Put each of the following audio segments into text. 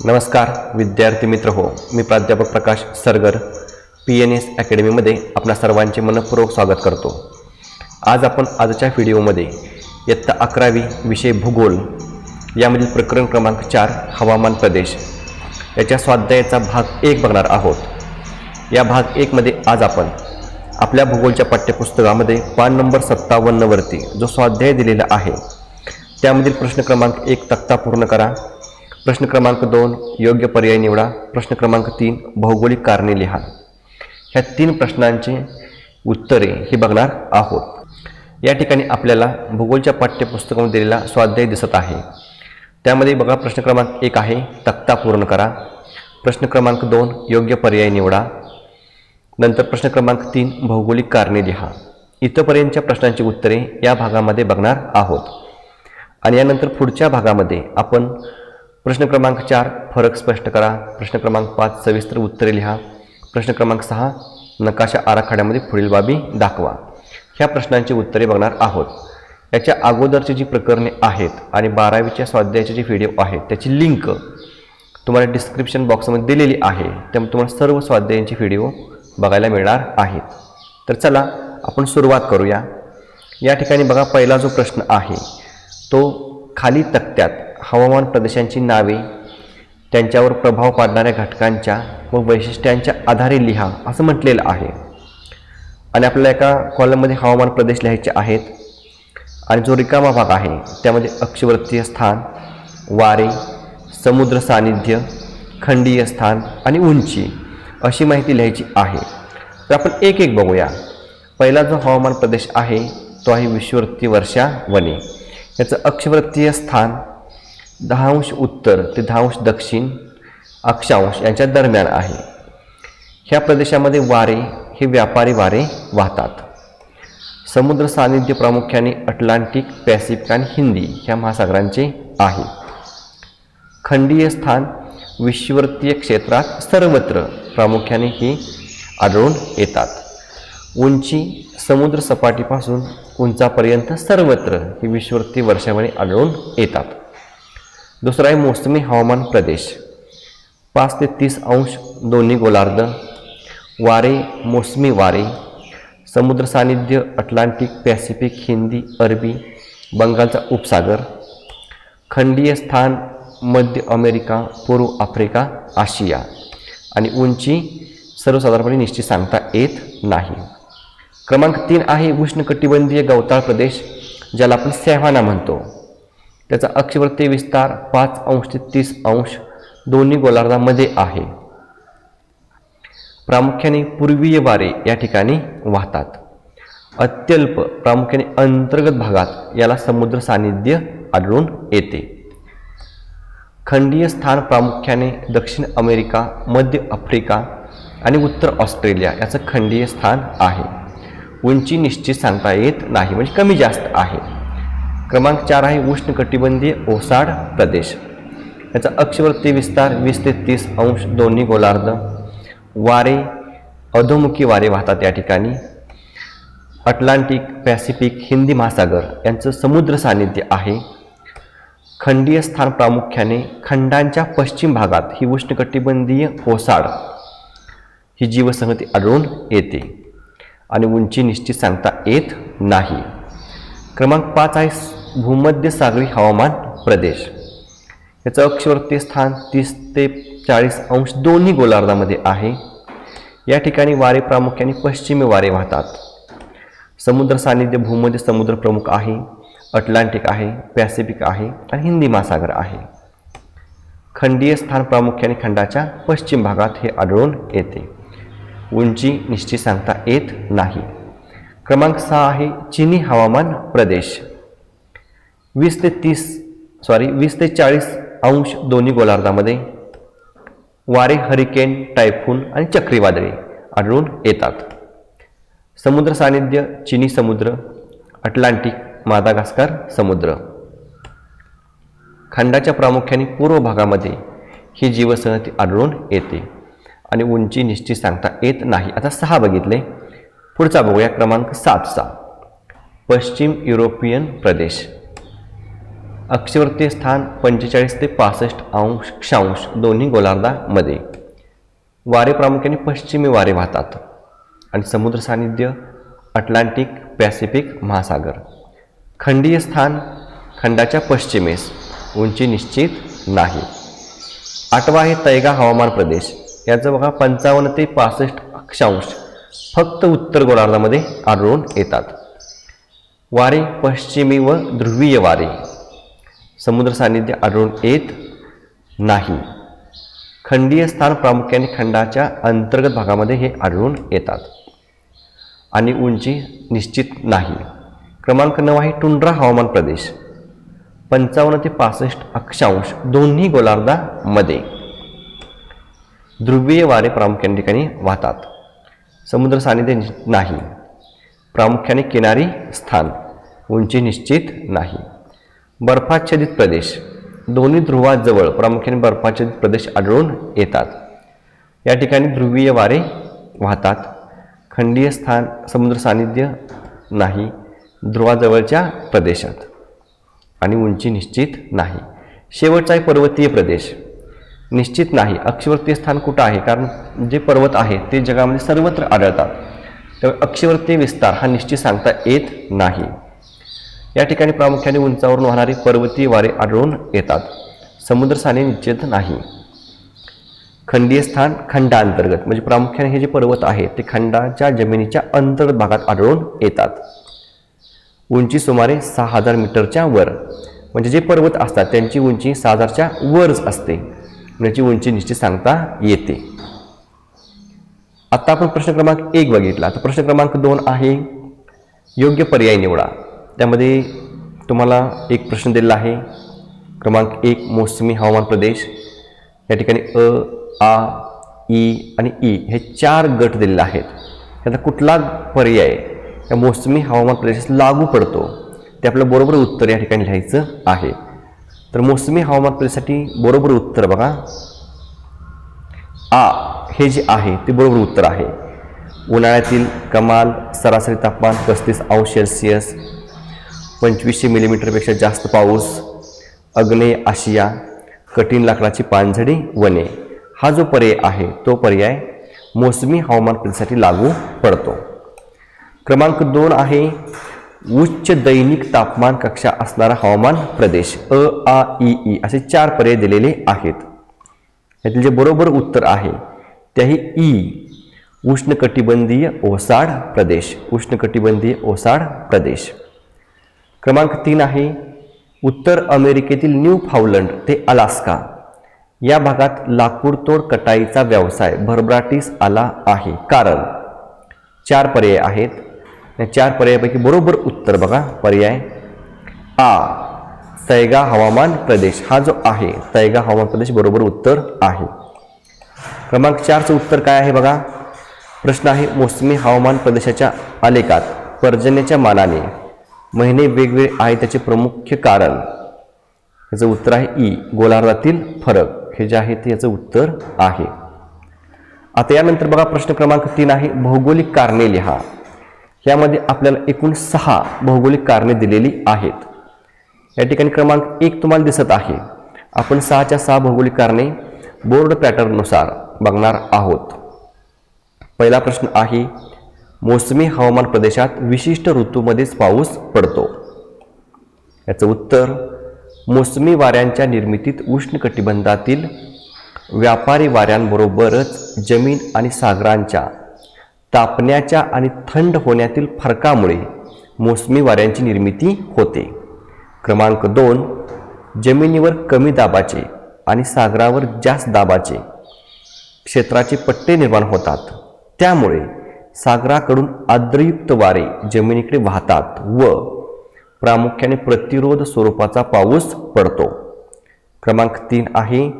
नमस्कार विद्यार्थी मित्र हो मी प्राध्यापक Prakash Sargar P N S अकॅडमीमध्ये आपणा सर्वांचे मनपूर्वक स्वागत करतो. आज आपण आजच्या व्हिडिओमध्ये इयत्ता अकरावी विषय भूगोल यामधील प्रकरण क्रमांक चार हवामान प्रदेश याच्या स्वाध्यायाचा भाग एक बघणार आहोत. या भाग एकमध्ये आज आपण आपल्या भूगोलच्या पाठ्यपुस्तकामध्ये पान नंबर सत्तावन्नवरती जो स्वाध्याय दिलेला आहे त्यामधील प्रश्न क्रमांक एक तक्ता पूर्ण करा. प्रश्न क्रमांक दोन योग्य पर्याय निवडा. प्रश्न क्रमांक तीन भौगोलिक कारणे लिहा. ह्या तीन प्रश्नांची उत्तरे ही बघणार आहोत. या ठिकाणी आपल्याला भूगोलच्या पाठ्यपुस्तकामध्ये दिलेला स्वाध्याय दिसत आहे. त्यामध्ये बघा प्रश्न क्रमांक एक आहे तक्ता पूर्ण करा. प्रश्न क्रमांक दोन योग्य पर्याय निवडा. नंतर प्रश्न क्रमांक तीन भौगोलिक कारणे लिहा. इथंपर्यंतच्या प्रश्नांची उत्तरे या भागामध्ये बघणार आहोत. आणि यानंतर पुढच्या भागामध्ये आपण प्रश्न क्रमांक चार फरक स्पष्ट करा. प्रश्न क्रमांक पाच सविस्तर उत्तरे लिहा. प्रश्न क्रमांक सहा नकाशा आराखड्यामध्ये पुढील बाबी दाखवा. ह्या प्रश्नांची उत्तरे बघणार आहोत. याच्या अगोदरची जी प्रकरणे आहेत आणि बारावीच्या स्वाध्यायाचे जे व्हिडिओ आहेत त्याची लिंक तुम्हाला डिस्क्रिप्शन बॉक्समध्ये दिलेली आहे. त्यामुळे तुम्हाला सर्व स्वाध्यायांचे व्हिडिओ बघायला मिळणार आहेत. तर चला आपण सुरुवात करूया. या ठिकाणी बघा पहिला जो प्रश्न आहे तो खाली तक्त्यात हवामान प्रदेशांची नावे त्यांच्यावर प्रभाव पाडणाऱ्या घटकांच्या व वैशिष्ट्यांच्या आधारे लिहा असं म्हटलेलं आहे. आणि आपल्याला एका कॉलममध्ये हवामान प्रदेश लिहायचे आहेत. आणि जो रिकामा भाग आहे त्यामध्ये अक्षवृत्तीय स्थान वारे समुद्र सानिध्य खंडीय स्थान आणि उंची अशी माहिती लिहायची आहे. तर आपण एक एक बघूया. पहिला जो हवामान प्रदेश आहे तो आहे विश्ववृत्ती वर्षा वने याचं अक्षवृत्तीय स्थान दहांश उत्तर ते दहांश दक्षिण अक्षांश यांच्या दरम्यान आहे. ह्या प्रदेशामध्ये वारे हे व्यापारी वारे वाहतात. समुद्र सानिध्य प्रामुख्याने अटलांटिक पॅसिफिक आणि हिंदी ह्या महासागरांचे आहे. खंडीय स्थान विश्ववर्तीय क्षेत्रात सर्वत्र प्रामुख्याने हे आढळून येतात. उंची समुद्र सपाटीपासून उंचापर्यंत सर्वत्र ही विश्ववर्ती वर्षामध्ये आढळून येतात. दुसरा आहे मोसमी हवामान प्रदेश. पाच ते तीस अंश दोन्ही गोलार्ध. वारे मोसमी वारे. समुद्र सानिध्य अटलांटिक पॅसिफिक हिंदी अरबी बंगालचा उपसागर. खंडीय स्थान मध्य अमेरिका पूर्व आफ्रिका आशिया. आणि उंची सर्वसाधारणपणे निश्चित सांगता येत नाही. क्रमांक तीन आहे उष्णकटिबंधीय गवताळ प्रदेश ज्याला आपण सॅव्हाना म्हणतो. त्याचा अक्षवर्ती विस्तार पाच अंश ते तीस अंश दोन्ही गोलार्धामध्ये आहे. प्रामुख्याने पूर्वीय वारे या ठिकाणी वाहतात. अत्यल्प प्रामुख्याने अंतर्गत भागात याला समुद्र सानिध्य आढळून येते. खंडीय स्थान प्रामुख्याने दक्षिण अमेरिका मध्य आफ्रिका आणि उत्तर ऑस्ट्रेलिया याचं खंडीय स्थान आहे. उंची निश्चित सांगता येत नाही म्हणजे कमी जास्त आहे. क्रमांक चार आहे उष्णकटिबंधीय ओसाड प्रदेश. याचा अक्षवृत्ती विस्तार वीस ते तीस अंश दोन्ही गोलार्ध. वारे अधोमुखी वारे वाहतात या ठिकाणी. अटलांटिक पॅसिफिक हिंदी महासागर यांचं समुद्र सानिध्य आहे. खंडीय स्थान प्रामुख्याने खंडांच्या पश्चिम भागात ही उष्णकटिबंधीय ओसाड ही जीवसंगती आढळून येते. आणि उंची निश्चित सांगता येत नाही. क्रमांक पाच आहे भूमध्य सागरी हवामान प्रदेश. याचं अक्षवर्ती स्थान तीस ते चाळीस अंश दोन्ही गोलार्धामध्ये आहे. या ठिकाणी वारे प्रामुख्याने पश्चिमी वारे वाहतात. समुद्र सानिध्य भूमध्य समुद्र प्रमुख आहे. अटलांटिक आहे पॅसिफिक आहे आणि हिंदी महासागर आहे. खंडीय स्थान प्रामुख्याने खंडाच्या पश्चिम भागात हे आढळून येते. उंची निश्चित सांगता येत नाही. क्रमांक सहा आहे चिनी हवामान प्रदेश. वीस ते तीस सॉरी वीस ते चाळीस अंश दोन्ही गोलार्धामध्ये वारे हरिकेन टायफून आणि चक्रीवादळे आढळून येतात. समुद्र सानिध्य चिनी समुद्र अटलांटिक मादागास्कर समुद्र. खंडाच्या प्रामुख्याने पूर्व भागामध्ये ही जीवसंहती आढळून येते आणि उंची निश्चित सांगता येत नाही. आता सहा बघितले. पुढचा बघूया क्रमांक सातचा. पश्चिम युरोपियन प्रदेश. अक्षवृत्तीय स्थान पंचेचाळीस ते पासष्ट अंश क्षांश दोन्ही गोलार्धामध्ये. वारे प्रामुख्याने पश्चिमी वारे वाहतात. आणि समुद्र सानिध्य अटलांटिक पॅसिफिक महासागर. खंडीय स्थान खंडाच्या पश्चिमेस उंची निश्चित नाही. आठवा आहे तैगा हवामान प्रदेश. याचं बघा पंचावन्न ते पासष्ट अक्षांश फक्त उत्तर गोलार्धामध्ये आढळून येतात. वारे पश्चिमी व ध्रुवीय वारे. समुद्र सान्निध्य आढळून येत नाही. खंडीय स्थान प्रामुख्याने खंडाच्या अंतर्गत भागामध्ये हे आढळून येतात. आणि उंची निश्चित नाही. क्रमांक नऊ आहे टुंड्रा हवामान प्रदेश. पंचावन्न ते पासष्ट अक्षांश दोन्ही गोलार्धामध्ये ध्रुवीय वारे प्रामुख्याने ठिकाणी वाहतात. समुद्र सानिध्य नि- नाही. प्रामुख्याने किनारी स्थान. उंची निश्चित नाही. बर्फाच्छादित प्रदेश. दोन्ही ध्रुवाजवळ प्रामुख्याने बर्फाच्छादित प्रदेश आढळून येतात. या ठिकाणी ध्रुवीय वारे वाहतात. खंडीय स्थान समुद्र सानिध्य नाही. ध्रुवाजवळच्या प्रदेशात. आणि उंची निश्चित नाही. शेवटचा आहे पर्वतीय प्रदेश. निश्चित नाही. अक्षवर्तीय स्थान कुठं आहे? कारण जे पर्वत आहे ते जगामध्ये सर्वत्र आढळतात. त्यामुळे अक्षवर्तीय विस्तार हा निश्चित सांगता येत नाही. या ठिकाणी प्रामुख्याने उंचावरून वाहणारी पर्वतीय वारे आढळून येतात. समुद्र साने निश्चित नाही. खंडीय स्थान खंडांतर्गत म्हणजे प्रामुख्याने हे जे पर्वत आहेत ते खंडाच्या जमिनीच्या अंतर्गत भागात आढळून येतात. उंची सुमारे सहा हजार मीटरच्या वर म्हणजे जे पर्वत असतात त्यांची उंची सहा हजारच्या वरच असते. याची उंची निश्चित सांगता येते. आता आपण प्रश्न क्रमांक एक बघितला. तर प्रश्न क्रमांक दोन आहे योग्य पर्याय निवडा. त्यामध्ये तुम्हाला एक प्रश्न दिलेला आहे. क्रमांक एक मोसमी हवामान प्रदेश. या ठिकाणी अ आ ई आणि ई हे चार गट दिलेले आहेत. त्याचा कुठला पर्याय या मोसमी हवामान प्रदेशास लागू पडतो? ते आपलं बरोबर उत्तर या ठिकाणी लिहायचं आहे. तर मोसमी हवामान प्रदेशासाठी बरोबर उत्तर बघा. आ हे जे आहे ते बरोबर उत्तर आहे. उन्हाळ्यातील कमाल सरासरी तापमान पस्तीस अंश सेल्सिअस पंचवीसशे मिलीमीटरपेक्षा जास्त पाऊस अग्नेय आशिया कठीण लाकडाची पानझडी वने. हा जो पर्याय आहे तो पर्याय मोसमी हवामान प्रदेशासाठी लागू पडतो. क्रमांक दोन आहे उच्च दैनिक तापमान कक्षा असणारा हवामान प्रदेश अ आ ई ई असे चार पर्याय दिलेले आहेत. यातील जे बरोबर उत्तर आहे त्याही ई उष्णकटिबंधीय ओसाड प्रदेश उष्णकटिबंधीय ओसाड प्रदेश. क्रमांक तीन आहे उत्तर अमेरिकेतील न्यू फाउलंड ते अलास्का. या भागात लाकूडतोड कटाईचा व्यवसाय भरभराटीस आला आहे. कारण चार पर्याय आहेत. या चार पर्यायापैकी बरोबर उत्तर बघा. पर्याय आ तैगा हवामान प्रदेश. हा जो आहे तैगा हवामान प्रदेश बरोबर उत्तर आहे. क्रमांक चारचं उत्तर काय आहे बघा. प्रश्न आहे मोसमी हवामान प्रदेशाच्या आलेखात पर्जन्याच्या मानाने महिने वेगवेगळे आहे त्याचे प्रमुख कारण. याचं उत्तर आहे ई. गोलार्धातील फरक. हे जे आहे ते याचं उत्तर आहे. आता यानंतर बघा प्रश्न क्रमांक तीन आहे भौगोलिक कारणे लिहा. यामध्ये आपल्याला एकूण सहा भौगोलिक कारणे दिलेली आहेत. या ठिकाणी क्रमांक एक तुम्हाला दिसत आहे. आपण सहाच्या सहा भौगोलिक कारणे बोर्ड पॅटर्ननुसार बघणार आहोत. पहिला प्रश्न आहे मोसमी हवामान प्रदेशात विशिष्ट ऋतूमध्येच पाऊस पडतो. याचं उत्तर मोसमी वाऱ्यांच्या निर्मितीत उष्णकटिबंधातील व्यापारी वाऱ्यांबरोबरच जमीन आणि सागरांच्या तापण्याच्या आणि थंड होण्यातील फरकामुळे मोसमी वाऱ्यांची निर्मिती होते. क्रमांक दोन जमिनीवर कमी दाबाचे आणि सागरावर जास्त दाबाचे क्षेत्राचे पट्टे निर्माण होतात. त्यामुळे सागराकडून आर्द्रयुक्त वारे जमिनीकडे वाहतात व प्रामुख्याने प्रतिरोध स्वरूपाचा पाऊस पडतो. क्रमांक तीन आहे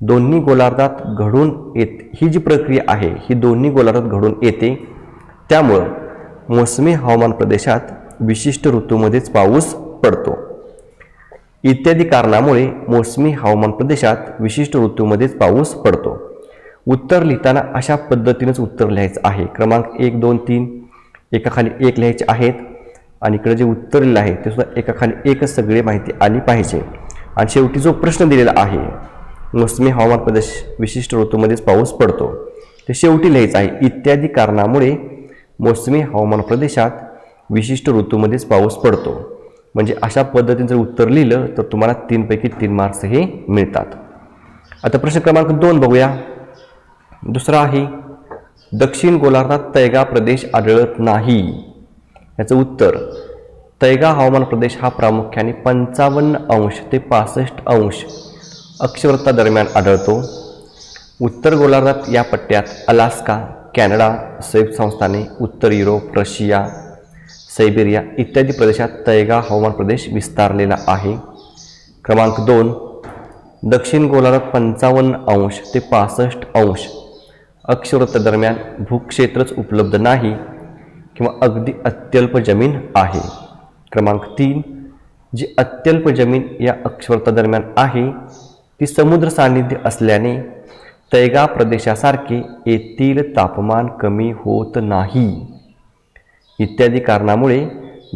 दोन्ही गोलार्धात घडून येत ही जी प्रक्रिया आहे ही दोन्ही गोलार्धात घडून येते. त्यामुळं मोसमी हवामान प्रदेशात विशिष्ट ऋतूमध्येच पाऊस पडतो. इत्यादी कारणामुळे मोसमी हवामान प्रदेशात विशिष्ट ऋतूमध्येच पाऊस पडतो. उत्तर लिहिताना अशा पद्धतीनेच उत्तर लिहायचं आहे. क्रमांक एक दोन तीन एकाखाली एक लिहायचे आहेत. आणि इकडे जे उत्तर लिहिलं आहे ते सुद्धा एकाखाली एकच सगळी माहिती आली पाहिजे. आणि शेवटी जो प्रश्न दिलेला आहे मोसमी हवामान प्रदेश विशिष्ट ऋतूमध्येच पाऊस पडतो. ते शेवटी लिहायचं आहे इत्यादी कारणामुळे मोसमी हवामान प्रदेशात विशिष्ट ऋतूमध्येच पाऊस पडतो. म्हणजे अशा पद्धतीने जर उत्तर लिहिलं तर तुम्हाला तीनपैकी तीन मार्क्स हे मिळतात. आता प्रश्न क्रमांक दोन बघूया. दुसरा आहे दक्षिण गोलार्धात तैगा प्रदेश आढळत नाही. याचं उत्तर तैगा हवामान प्रदेश हा प्रामुख्याने पंचावन्न अंश ते पासष्ट अंश अक्षवृत्तादरम्यान आढळतो. उत्तर गोलार्धात या पट्ट्यात अलास्का कॅनडा संयुक्त संस्थाने उत्तर युरोप रशिया सायबेरिया इत्यादी प्रदेशात तैगा हवामान प्रदेश विस्तारलेला आहे. क्रमांक दोन दक्षिण गोलार्धात पंचावन्न अंश ते पासष्ट अंश अक्षवृत्त दरम्यान भूक्षेत्रच उपलब्ध नाही किंवा अगदी अत्यल्प जमीन आहे. क्रमांक तीन जी अत्यल्प जमीन या अक्षवृत्तादरम्यान आहे ती समुद्र सान्निध्य असल्याने तैगा प्रदेशासारखे येथील तापमान कमी होत नाही. इत्यादी कारणामुळे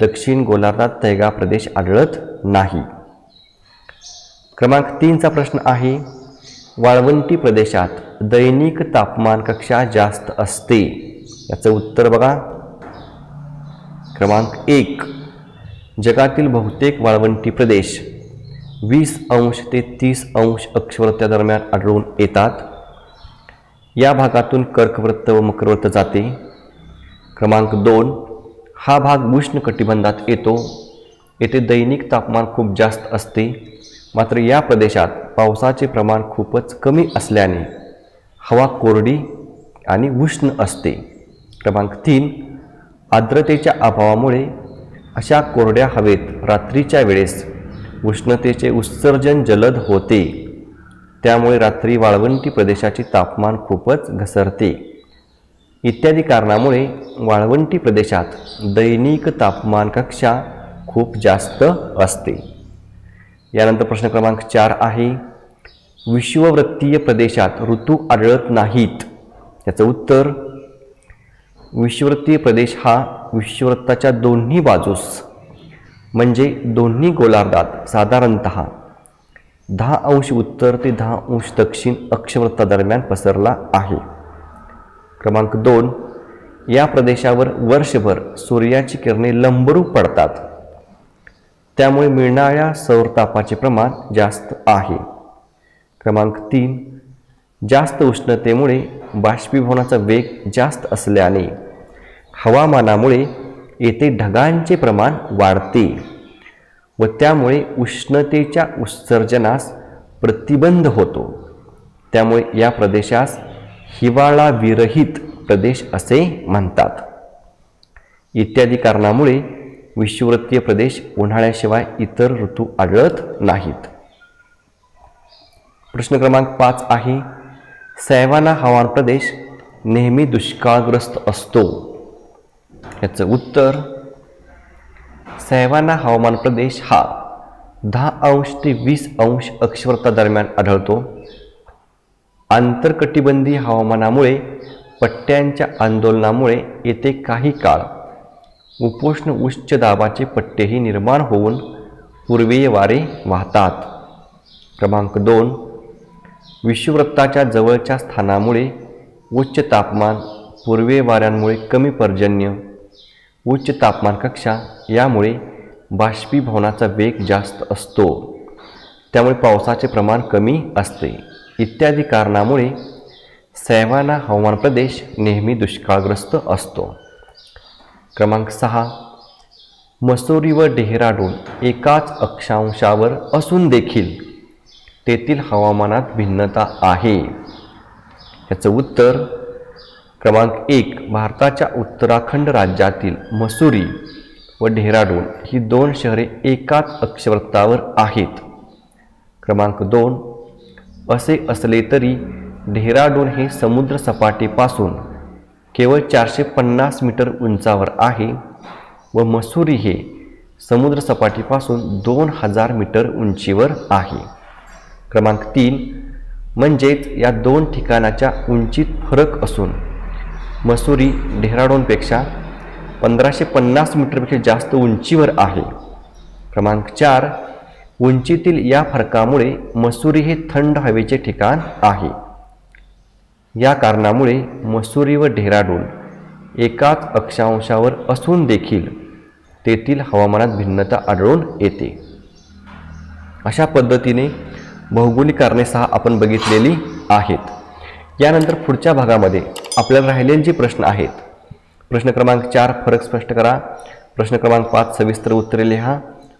दक्षिण गोलार्धात तैगा प्रदेश आढळत नाही. क्रमांक तीनचा प्रश्न आहे वाळवंटी प्रदेशात दैनिक तापमान कक्षा जास्त असते. याचं उत्तर बघा. क्रमांक एक. जगातील बहुतेक वाळवंटी प्रदेश वीस अंश ते तीस अंश अक्षवृत्तादरम्यान आढळून येतात. या भागातून कर्कवृत्त व मकरवृत्त जाते. क्रमांक दोन. हा भाग उष्ण कटिबंधात येतो. येथे दैनिक तापमान खूप जास्त असते. मात्र या प्रदेशात पावसाचे प्रमाण खूपच कमी असल्याने हवा कोरडी आणि उष्ण असते. क्रमांक तीन आर्द्रतेच्या अभावामुळे अशा कोरड्या हवेत रात्रीच्या वेळेस उष्णतेचे उत्सर्जन जलद होते. त्यामुळे रात्री वाळवंटी प्रदेशाचे तापमान खूपच घसरते. इत्यादी कारणामुळे वाळवंटी प्रदेशात दैनिक तापमान कक्षा खूप जास्त असते. यानंतर प्रश्न क्रमांक चार आहे विश्ववृत्तीय प्रदेशात ऋतू आढळत नाहीत. याचं उत्तर विश्ववृत्तीय प्रदेश हा विश्ववृत्ताच्या दोन्ही बाजूस म्हणजे दोन्ही गोलार्धात साधारणत दहा अंश उत्तर ते दहा अंश दक्षिण अक्षवृत्तादरम्यान पसरला आहे. क्रमांक दोन या प्रदेशावर वर्षभर सूर्याची किरणे लंबरूप पडतात. त्यामुळे मिळणाऱ्या सौरतापाचे प्रमाण जास्त आहे. क्रमांक तीन जास्त उष्णतेमुळे बाष्पीभवनाचा वेग जास्त असल्याने हवामानामुळे येथे ढगांचे प्रमाण वाढते व त्यामुळे उष्णतेच्या उत्सर्जनास प्रतिबंध होतो. त्यामुळे या प्रदेशास हिवाळाविरहित प्रदेश असे म्हणतात. इत्यादी कारणामुळे विषुवृत्तीय प्रदेश उन्हाळ्याशिवाय इतर ऋतू आढळत नाहीत. प्रश्न क्रमांक पाच आहे सैवाना हवामान प्रदेश नेहमी दुष्काळग्रस्त असतो. याचं उत्तर सैवाना हवामान प्रदेश हा दहा अंश ते वीस अंश अक्षवृत्तादरम्यान आढळतो. आंतरकटिबंधीय हवामानामुळे पट्ट्यांच्या आंदोलनामुळे येथे काही काळ उपोष्ण उच्च दाबाचे पट्टेही निर्माण होऊन पूर्वीय वारे वाहतात. क्रमांक दोन. विषुववृत्ताच्या जवळच्या स्थानामुळे उच्च तापमान पूर्वीय वाऱ्यांमुळे कमी पर्जन्य उच्च तापमान कक्षा यामुळे बाष्पीभवनाचा वेग जास्त असतो. त्यामुळे पावसाचे प्रमाण कमी असते. इत्यादी कारणामुळे सैवाना हवामान प्रदेश नेहमी दुष्काळग्रस्त असतो. क्रमांक सहा. मसोरी व डेहराडून एकाच अक्षांशावर असून देखील तेथील हवामानात भिन्नता आहे. याचं उत्तर क्रमांक एक भारताच्या उत्तराखंड राज्यातील मसुरी व डेहराडून ही दोन शहरे एकाच अक्षवृत्तावर आहेत. क्रमांक दोन असे असले तरी डेहराडून हे समुद्रसपाटीपासून केवळ चारशे पन्नास मीटर उंचावर आहे व मसुरी हे समुद्रसपाटीपासून दोन हजार मीटर उंचीवर आहे. क्रमांक तीन म्हणजेच या दोन ठिकाणाच्या उंचीत फरक असून मसुरी डेहराडूनपेक्षा पंधराशे पन्नास मीटरपेक्षा जास्त उंचीवर आहे. क्रमांक चार उंचीतील या फरकामुळे मसुरी हे थंड हवेचे ठिकाण आहे. या कारणामुळे मसुरी व डेहराडून एकाच अक्षांशावर असून देखील तेथील हवामानात भिन्नता आढळून येते. अशा पद्धतीने भौगोलिक कारणे सहा आपण बघितलेली आहेत. यानंतर पुढच्या भागामध्ये आपल्याला राहिलेले जे प्रश्न आहेत. प्रश्न क्रमांक चार फरक स्पष्ट करा. प्रश्न क्रमांक पाच सविस्तर उत्तरे लिहा.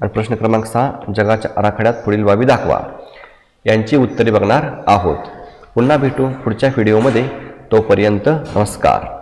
आणि प्रश्न क्रमांक सहा जगाच्या आराखड्यात पुढील बाबी दाखवा. यांची उत्तरे बघणार आहोत. पुन्हा भेटू पुढच्या व्हिडिओमध्ये. तोपर्यंत नमस्कार.